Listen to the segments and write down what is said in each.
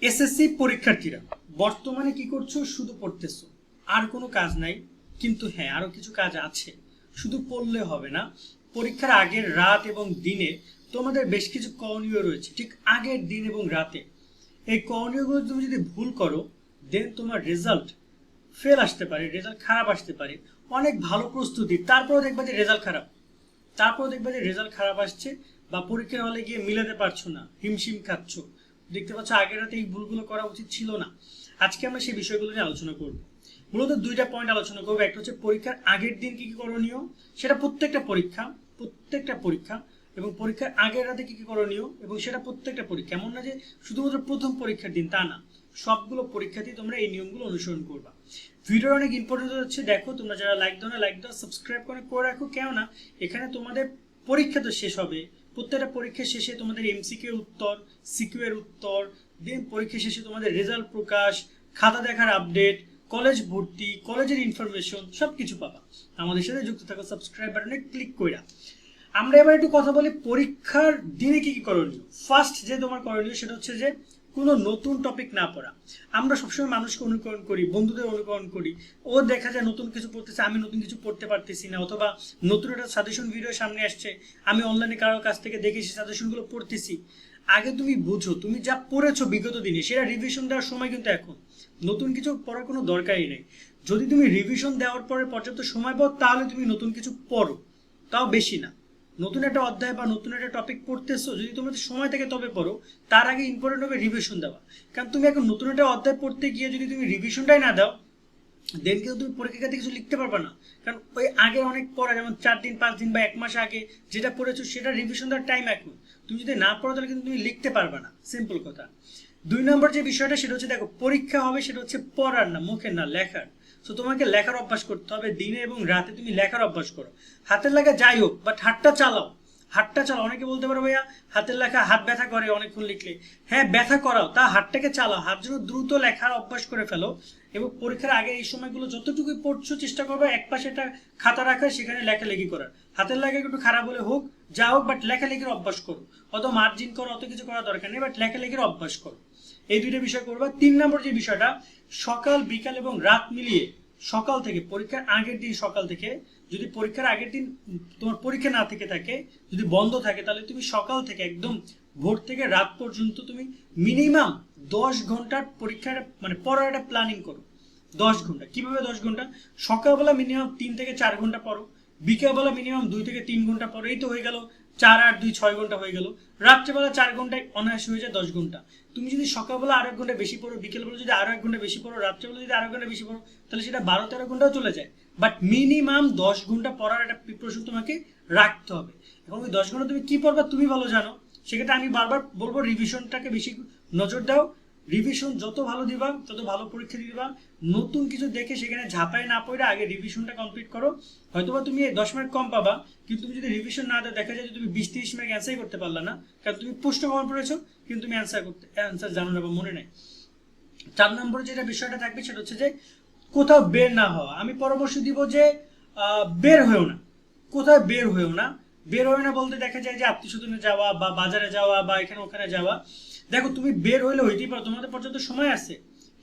SSC পরীক্ষার্থীরা, বর্তমানে কি করছ? শুধু পড়তেছো। আর কোনো কাজ নাই। কিন্তু হ্যাঁ আরও কিছু কাজ আছে। শুধু পড়লে হবে না। পরীক্ষার আগের রাত এবং দিনে তোমাদের বেশ কিছু করণীয় রয়েছে। ঠিক আগের দিন এবং রাতে। এই করণীয়গুলো তুমি যদি ভুল করো দেন তোমার রেজাল্ট ফেল আসতে পারে রেজাল্ট খারাপ আসতে পারে। অনেক ভালো প্রস্তুতি। তারপরেও দেখবা যে রেজাল্ট খারাপ। তারপর দেখবে যে রেজাল্ট খারাপ আসছে বা পরীক্ষার হলে গিয়ে মিলাতে পারছ না। হিমশিম খাচ্ছ। দেখতে পাচ্ছ, আগের রাতে এই ভুলগুলো করা উচিত ছিল না। আজকে আমরা সেই বিষয়গুলো নিয়ে আলোচনা করব। মূলত দুইটা পয়েন্ট আলোচনা করব। একটা হচ্ছে পরীক্ষার আগের দিন কি কি করণীয়, সেটা প্রত্যেকটা পরীক্ষা প্রত্যেকটা পরীক্ষা এবং পরীক্ষার আগের রাতে কি কি করণীয় এবং সেটা প্রত্যেকটা পরীক্ষা। এমন না যে শুধুমাত্র প্রথম পরীক্ষার দিন, তা না। সবগুলো পরীক্ষাতেই তোমরা এই নিয়মগুলো অনুসরণ করবা। ভিডিওর অনেক ইম্পর্টেন্ট হচ্ছে। দেখো, তোমরা যারা লাইক দাও না লাইক দাও সাবস্ক্রাইব করে করে রাখো। কেননা, এখানে তোমাদের পরীক্ষা তো শেষ হবে। প্রত্যেকটা পরীক্ষা শেষে তোমাদের এমসিকিউ উত্তর সিকিউ এর উত্তর দেন পরীক্ষা শেষে তোমাদের রেজাল্ট প্রকাশ, খাতা দেখার আপডেট কলেজ ভর্তি কলেজের ইনফরমেশন সব কিছু পাবা। আমাদের সাথে যুক্ত থাকো সাবস্ক্রাইব বাটনে ক্লিক কইরা। আমরা এবার একটু কথা বলি পরীক্ষার দিনে কি কি করণীয়। ফার্স্ট যে তোমার করণীয় সেটা হচ্ছে যে কোনো নতুন টপিক না পড়া। আমরা সবসময় মানুষকে অনুকরণ করি, বন্ধুদের অনুকরণ করি। ও দেখা যায় নতুন কিছু পড়তেছে, আমি নতুন কিছু পড়তে পারতেছি না, অথবা নতুন একটা সাজেশন ভিডিও সামনে আসছে, আমি অনলাইনে কারোর কাছ থেকে দেখে সেই সাজেশনগুলো পড়তেছি। আগে তুমি বুঝো, তুমি যা পড়েছো বিগত দিনে, সেটা রিভিশন দেওয়ার সময় কিন্তু এখন। নতুন কিছু পড়ার কোনো দরকারই নেই। যদি তুমি রিভিশন দেওয়ার পরে পর্যাপ্ত সময় পাও, তাহলে তুমি নতুন কিছু পড়ো। তাও বেশি না। নতুন একটা অধ্যায় বা নতুন একটা টপিক পড়তেছো, যদি তোমাদের সময় থেকে তবে পড়ো। তার আগে ইম্পর্টেন্ট হবে রিভিশন দেওয়া। কারণ তুমি এখন নতুন একটা অধ্যায় পড়তে গিয়ে যদি তুমি রিভিশনটাই না দাও দেন কিন্তু তুমি পরীক্ষাতে কিছু লিখতে পারবে না। কারণ ওই আগে অনেক পড়া, যেমন চার দিন, পাঁচ দিন বা এক মাস আগে যেটা পড়েছো, সেটা রিভিশন দেওয়ার টাইম এখন। তুমি যদি না পড়ো, তাহলে কিন্তু তুমি লিখতে পারবে না। সিম্পল কথা। দুই নম্বর যে বিষয়টা, সেটা হচ্ছে দেখো, পরীক্ষা হবে সেটা হচ্ছে পড়ার না, মুখের না, লেখার। তো তোমাকে লেখার অভ্যাস করতে হবে দিনে এবং রাতে তুমি লেখার অভ্যাস করো। হাতের লেখা যাই হোক বাট হাতটা চালাও। হাতটা চালাও। অনেকে বলতে পারো, ভাইয়া, হাতের লেখা হাত ব্যথা করে অনেকক্ষণ লিখলে। হ্যাঁ ব্যথা করাও, তা হাতটাকে চালাও। হাত যেন দ্রুত লেখার অভ্যাস করে ফেলো এবং পরীক্ষার আগে এই সময়গুলো যতটুকু পড়ছো চেষ্টা করবে, এক পাশে একটা খাতা রাখা, সেখানে লেখালেখি করার। হাতের লেখা একটু খারাপ হলে হোক, যা হোক বাট লেখালেখির অভ্যাস করো। অত মার্জিন করো, অত কিছু করার দরকার নেই বাট লেখালেখির অভ্যাস করো। এই দুইটা বিষয় করবা। তিন নম্বর যে বিষয়টা, সকাল, বিকাল এবং রাত মিলিয়ে সকাল থেকে পরীক্ষার আগের দিন সকাল থেকে যদি পরীক্ষার আগের দিন তোমার পরীক্ষা না থেকে থাকে, যদি বন্ধ থাকে, তাহলে তুমি সকাল থেকে একদম ভোর থেকে রাত পর্যন্ত তুমি মিনিমাম দশ ঘণ্টার পরীক্ষার মানে পড়ার একটা প্ল্যানিং করো। দশ ঘণ্টা। কীভাবে দশ ঘণ্টা? সকালবেলা মিনিমাম তিন থেকে চার ঘণ্টা পড়ো, বিকেলবেলা মিনিমাম দুই থেকে তিন ঘণ্টা পড়ো। এই তো হয়ে গেল। চার আট, দুই, ছয় ঘণ্টা হয়ে গেল। রাত্রেবেলা চার ঘন্টায় অনায়াস হয়ে যায় দশ ঘণ্টা। তুমি যদি সকালবেলা আর এক ঘণ্টা বেশি পড়ো, বিকেলবেলা যদি আরও এক ঘণ্টা বেশি পড়ো, রাত্রেবেলা যদি আরও এক ঘণ্টা বেশি পড়ো, তাহলে সেটা বারো, তেরো ঘন্টাও চলে যায়। বাট মিনিমাম দশ ঘণ্টা পড়ার একটা প্রিপারেশন তোমাকে রাখতে হবে। এবং ওই দশ ঘণ্টা তুমি কি পড়বা তুমি ভালো জানো। সেক্ষেত্রে আমি বারবার বলব রিভিশনটাকে বেশি নজর দাও। রিভিশন যত ভালো দিবা তত ভালো পরীক্ষা দিবা নতুন কিছু দেখে সেখানে ঝাঁপায় না পড়ে আগে রিভিশনটা কমপ্লিট করো। হয়তোবা তুমি দশ মিনিট কম পাবা, কিন্তু তুমি যদি রিভিশন না দেয় দেখা যায় যে তুমি বিশ, তিরিশ মিনিট অ্যান্সারই করতে পারলা না। কারণ তুমি প্রশ্ন কমন পড়েছো, কিন্তু তুমি অ্যান্সার করতে অ্যান্সার জানো না বা মনে নেই। চার নম্বরে যেটা বিষয়টা থাকবে, সেটা হচ্ছে যে কোথাও বের না হওয়া। আমি পরামর্শ দিব যে বের হয়েও না। কোথাও বের হয়েও না? বের হয়ে না বলতে দেখা যায় যে আত্মীয় স্বজনে যাওয়া বা বাজারে যাওয়া বা এখানে ওখানে যাওয়া। দেখো, তুমি বের হইলে হইতেই পারো, তোমাদের পর্যন্ত সময় আছে,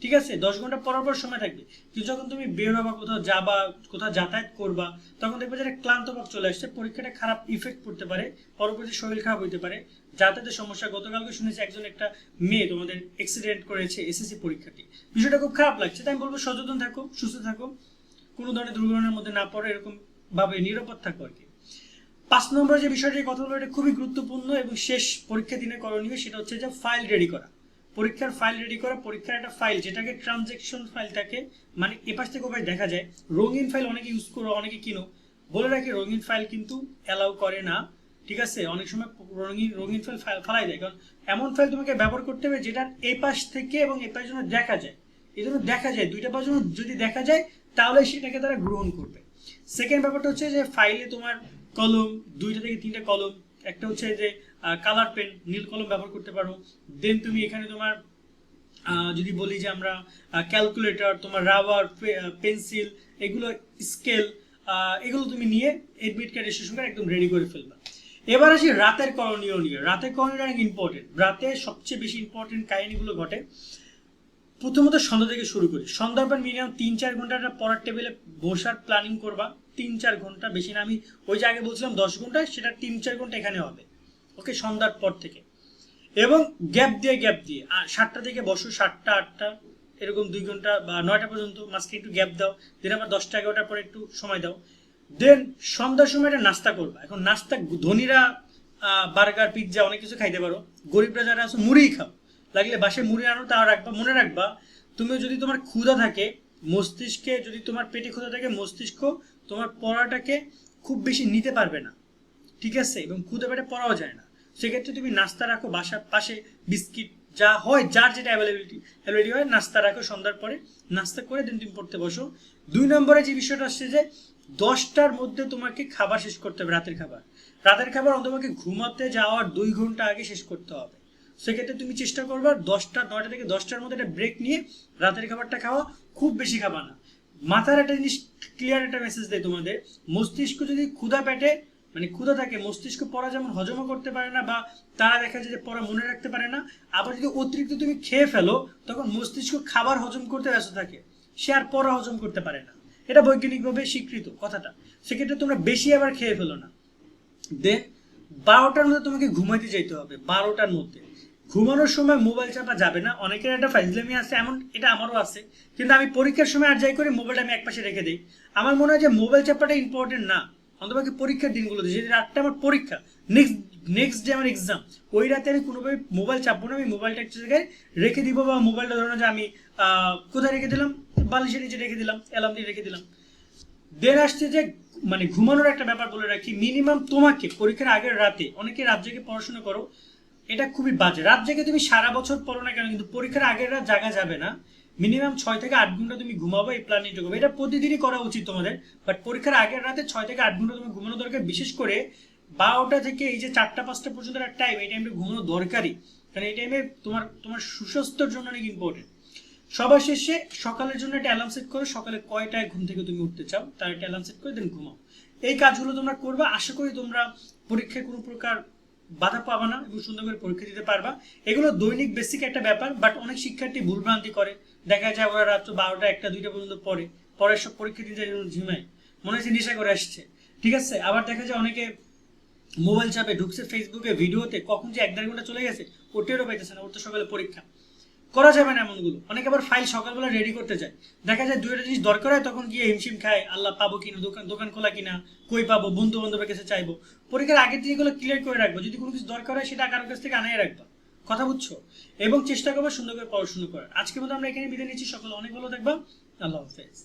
ঠিক আছে? দশ ঘণ্টা পর পর সময় থাকবে। কিন্তু যখন তুমি বের হবা, কোথাও যাবা, কোথাও যাতায়াত করবা, তখন দেখবে যে ক্লান্ত ভাব চলে আসছে, পরীক্ষাটা খারাপ ইফেক্ট পড়তে পারে, পরবর্তী শরীর খারাপ হইতে পারে। যাতায়াতের সমস্যা, গতকালকে শুনেছি একজন একটা মেয়ে তোমাদের অ্যাক্সিডেন্ট করেছে এসএসসি পরীক্ষাটি। বিষয়টা খুব খারাপ লাগছে, তাই আমি বলব সচেতন থাকো, সুস্থ থাকো, কোনো ধরনের দুর্ঘটনার মধ্যে না পড়ো, এরকম ভাবে নিরাপদ থাকো আর কি। পাঁচ নম্বর যে বিষয়টি কথা বলব এটা খুবই গুরুত্বপূর্ণ এবং শেষ পরীক্ষা দিনে করণীয়, সেটা হচ্ছে যে ফাইল রেডি করা। পরীক্ষার ফাইল রেডি করা, পরীক্ষার একটা ফাইল যেটাকে ট্রানজেকশন ফাইলটাকে মানে এপাশ থেকে ওপাশ দেখা যায়। রঙিন ফাইল অনেকে ইউজ করো, অনেকে কিনো। বলে রাখি, রঙিন ফাইল কিন্তু অ্যালাউ করে না, ঠিক আছে? অনেক সময় রঙিন রঙিন ফাইল ফাইল ফালাই দেয়। কারণ এমন ফাইল তোমাকে ব্যবহার করতে হবে যেটার এই পাশ থেকে এবং এই পাশ যেন দেখা যায়। এই জন্য দেখা যায়, দুইটা পাশ যদি দেখা যায়, তাহলে সেটাকে তারা গ্রহণ করবে। সেকেন্ড ব্যাপারটা হচ্ছে যে ফাইলে তোমার কলম, দুইটা থেকে তিনটা কলম। একটা হচ্ছে যে কালার পেন নীল কলম ব্যবহার করতে পারো। দেন তুমি এখানে তোমার যদি বলি যে আমরা ক্যালকুলেটর তোমার রাবার পেন্সিল এগুলো স্কেল এগুলো তুমি নিয়ে এডমিট কার্ড রেজিস্ট্রেশন কার্ড একদম রেডি করে ফেলবা। এবার আসি রাতের করণীয় নিয়ে। রাতের করণীয় অনেক ইম্পর্টেন্ট রাতে সবচেয়ে বেশি ইম্পর্টেন্ট কাহিনীগুলো ঘটে। প্রথমত সন্ধ্যা থেকে শুরু করি। সন্ধ্যার পর মিনিমাম তিন চার ঘন্টাটা পড়ার টেবিলে বসার প্ল্যানিং করবা। তিন চার ঘণ্টা বেশি না। আমি ওই যে আগে বলছিলাম দশ ঘণ্টা, সেটা তিন চার ঘণ্টা এখানে হবে। ওকে সন্ধ্যার পর থেকে। এবং গ্যাপ দিয়ে গ্যাপ দিয়ে, আর সাতটা থেকে বসো, সাতটা, আটটা, এরকম দুই ঘণ্টা বা নয়টা পর্যন্ত মাঝকে একটু গ্যাপ দাও। দেন আবার দশটা, এগারোটার পরে একটু সময় দাও। দেন সন্ধ্যার সময় একটা নাস্তা করবা। এখন নাস্তা, ধনীরা বার্গার, পিৎজা, অনেক কিছু খাইতে পারো। গরিবরা যারা আছে, মুড়িই খাও। লাগলে বাসে মুড়ি আনো তা রাখবা, মনে রাখবা। তুমি যদি তোমার ক্ষুধা থাকে মস্তিষ্কে যদি তোমার পেটে ক্ষুধা থাকে, মস্তিষ্ক তোমার পড়াটাকে খুব বেশি নিতে পারবে না। ঠিক আছে? এবং ক্ষুদে পেটে পড়াও যায় না। সেক্ষেত্রে তুমি নাস্তা রাখো, বাসার পাশে বিস্কিট যা হয়, যার যেটা অ্যাভেলেবিলিটি অ্যাভেলেবিলিটি হয়, নাস্তা রাখো, সন্ধ্যার পরে নাস্তা করে দিন তুমি পড়তে বসো। দুই নম্বরে যে বিষয়টা আসছে যে, দশটার মধ্যে তোমাকে খাবার শেষ করতে হবে, রাতের খাবার। রাতের খাবার তোমাকে ঘুমাতে যাওয়ার দুই ঘণ্টা আগে শেষ করতে হবে। সেক্ষেত্রে তুমি চেষ্টা করবে দশটা, নয়টা থেকে দশটার মধ্যে একটা ব্রেক নিয়ে রাতের খাবারটা খাওয়া, খুব বেশি খাবা না। মাথার একটা জিনিস ক্লিয়ার একটা মেসেজ দেয় তোমাদের, মস্তিষ্ক যদি ক্ষুধা পেটে মানে ক্ষুধা থাকে, মস্তিষ্ক পড়া যেমন হজমও করতে পারে না বা তারা দেখা যায় যে পড়া মনে রাখতে পারে না, আবার যদি অতিরিক্ত তুমি খেয়ে ফেলো, তখন মস্তিষ্ক খাবার হজম করতে ব্যস্ত থাকে, সে আর পড়া হজম করতে পারে না। এটা বৈজ্ঞানিকভাবে স্বীকৃত কথাটা। সেক্ষেত্রে তোমরা বেশি আবার খেয়ে ফেলো না। দেন, বারোটার মধ্যে তোমাকে ঘুমাইতে যেতে হবে, বারোটার মধ্যে। ঘুমানোর সময় মোবাইল চাপা যাবে না। অনেকের একটা ফাইজলামি আছে, এমন এটা আমারও আছে। কিন্তু আমি পরীক্ষার সময় আর যাই করি মোবাইলটা আমি একপাশে রেখে দিই। আমার মনে হয় যে মোবাইল চাপাটা ইম্পর্টেন্ট না। অন্তপাকে পরীক্ষার দিনগুলোতে। যে রাতটা আমার পরীক্ষা নেক্সট নেক্সট ডে আমার এক্সাম ওই রাতে আমি কোনোভাবে মোবাইল চাপবো না। আমি মোবাইলটা একটা জায়গায় রেখে দিব বা মোবাইলটা ধরো যে আমি কোথায় রেখে দিলাম? বালিশের নিচে রেখে দিলাম অ্যালার্ম দিয়ে রেখে দিলাম। দেন আসছে যে মানে ঘুমানোর একটা ব্যাপার বলে রাখি। মিনিমাম তোমাকে পরীক্ষার আগের রাতে, অনেকে রাত জেগে পড়াশোনা করো এটা খুবই বাজে। রাত জেগে তুমি সারা বছর পড়ো না কেন? কিন্তু পরীক্ষার আগের রাত জাগা যাবে না। মিনিমাম ছয় থেকে আট ঘণ্টা তুমি ঘুমাবো, এই প্ল্যানিং করবে এটা প্রতিদিনই করা উচিত তোমাদের। বাট পরীক্ষার আগের রাতে ছয় থেকে আট ঘণ্টা তুমি ঘুমানো দরকার। বিশেষ করে বারোটা থেকে এই যে চারটা, পাঁচটা পর্যন্ত একটা টাইম এই টাইমটা ঘুমানো দরকারই। কারণ এই টাইমে তোমার তোমার সুস্বাস্থ্যের জন্য অনেক ইম্পর্টেন্ট সবার শেষে সকালের জন্য একটা অ্যালার্ম সেট করো। সকালে কয়টায় ঘুম থেকে তুমি উঠতে চাও, তার একটা অ্যালার্ম সেট করে দেন ঘুমাও। এই কাজগুলো তোমরা করবে। আশা করি তোমরা পরীক্ষায় কোনো প্রকার বাধা পাবা না এবং সুন্দর করে পরীক্ষা দিতে পারবা। এগুলো দৈনিক বেসিক একটা ব্যাপার বাট অনেক শিক্ষার্থী ভুলভ্রান্তি করে। দেখা যায় ওরা রাত্র বারোটা একটা, দুইটা পর্যন্ত পড়ে। পরে সব পরীক্ষা দিতে ঝিমায়। মনে হচ্ছে নেশা করে আসছে। ঠিক আছে? আবার দেখা যায় অনেকে মোবাইল চাপে ঢুকছে ফেসবুকে ভিডিওতে কখন যে এক দেড় ঘণ্টা চলে গেছে, ওটেরও পাইতেছে না। ওর তো সকালে পরীক্ষা। করা যাবে না এমনগুলো। অনেকে আবার ফাইল সকালবেলা রেডি করতে যায় দেখা যায় দুইটা জিনিস দরকার হয়, তখন গিয়ে হিমশিম খায়, আল্লাহ পাবো কিনা, দোকান দোকান খোলা কিনা, কই পাবো বন্ধু বান্ধবের কাছে চাইব। পরীক্ষার আগের থেকে এগুলো ক্লিয়ার করে রাখব। যদি কোনো কিছু দরকার হয়, সেটা কারোর কাছ থেকে আনাই রাখবা। কথা বুঝছ? এবং চেষ্টা করব সুন্দর করে পড়াশোনা করার। আজকের মতো আমরা এখানে বিদায় নিচ্ছি। সকলে অনেক ভালো আল্লাহ হাফেজ।